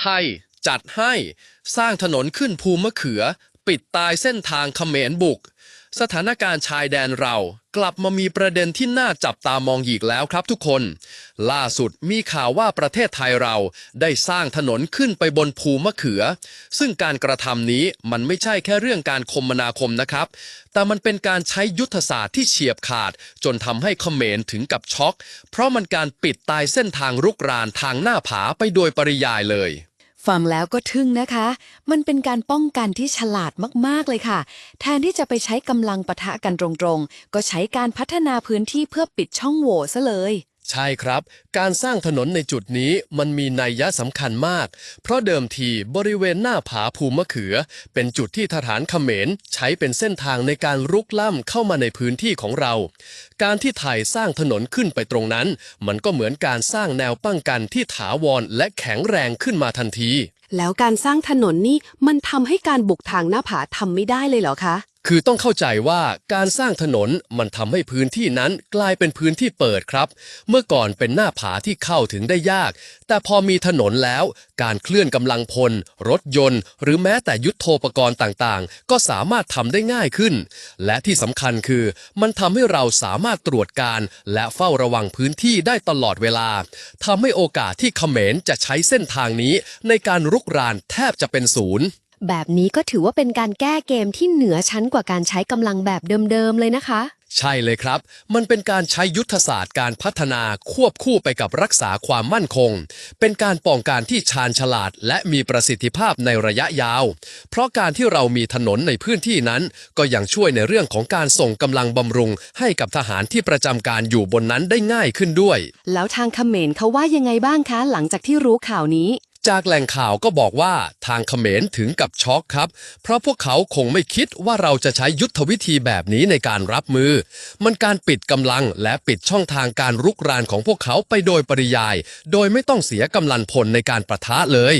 ไทยจัดให้สร้างถนนขึ้นภูมะเขือ ปิดตายเส้นทางเขมรบุก สถานการณ์ชายแดนเรากลับมามีประเด็นที่น่าจับตามองอีกแล้วครับทุกคน ล่าสุดมีข่าวว่าประเทศไทยเราได้สร้างถนนขึ้นไปบนภูมะเขือ ซึ่งการกระทำนี้มันไม่ใช่แค่เรื่องการคมนาคมนะครับ แต่มันเป็นการใช้ยุทธศาสตร์ที่เฉียบขาด จนทำให้เขมรถึงกับช็อก เพราะมันการปิดตายเส้นทางรุกรานทางหน้าผาไปโดยปริยายเลย ฟังแล้วก็ทึ่งนะคะ มันเป็นการป้องกันที่ฉลาดมาก ๆ เลยค่ะ แทนที่จะไปใช้กำลังปะทะกันตรงๆ ก็ใช้การพัฒนาพื้นที่เพื่อปิดช่องโหว่ซะเลย ใช่ครับ การสร้างถนนในจุดนี้มันมีนัยยะสำคัญมาก เพราะเดิมทีบริเวณหน้าผาภูมะเขือ เป็นจุดที่ทหารเขมร ใช้เป็นเส้นทางในการรุกล้ำเข้ามาในพื้นที่ของเรา การที่ไทยสร้างถนนขึ้นไปตรงนั้น มันก็เหมือนการสร้างแนวป้องกันที่ถาวรและแข็งแรงขึ้นมาทันที แล้วการสร้างถนนนี่มันทำให้การบุกทางหน้าผาทำไม่ได้เลยเหรอคะ คือต้องเข้าใจว่าการสร้างถนนมันทำให้พื้นที่นั้นกลายเป็นพื้นที่เปิดครับ เมื่อก่อนเป็นหน้าผาที่เข้าถึงได้ยาก แต่พอมีถนนแล้ว การเคลื่อนกำลังพล รถยนต์ หรือแม้แต่ยุทธโธปกรณ์ต่างๆ ก็สามารถทำได้ง่ายขึ้น และที่สำคัญคือมันทำให้เราสามารถตรวจการ และเฝ้าระวังพื้นที่ได้ตลอดเวลาทำให้โอกาสที่เขมรจะใช้เส้นทางนี้ ในการรุกรานแทบจะเป็นศูนย์ แบบนี้ก็ถือว่าเป็นการแก้เกมที่เหนือชั้นกว่าการใช้กำลังแบบเดิมๆเลยนะคะ ใช่เลยครับ มันเป็นการใช้ยุทธศาสตร์การพัฒนาควบคู่ไปกับรักษาความมั่นคง เป็นการป้องกันที่ชาญฉลาด และมีประสิทธิภาพในระยะยาว เพราะการที่เรามีถนนในพื้นที่นั้น ก็ยังช่วยในเรื่องของการส่งกำลังบำรุง ให้กับทหารที่ประจำการอยู่บนนั้นได้ง่ายขึ้นด้วย แล้วทางเขมรเขาว่ายังไงบ้างคะ หลังจากที่รู้ข่าวนี้ จากแหล่งข่าวก็บอกว่าทางเขมรถึงกับช็อกครับ เพราะพวกเขาคงไม่คิดว่าเราจะใช้ยุทธวิธีแบบนี้ในการรับมือ มันการปิดกำลังและปิดช่องทางการรุกรานของพวกเขาไปโดยปริยาย โดยไม่ต้องเสียกำลังพลในการประทะเลย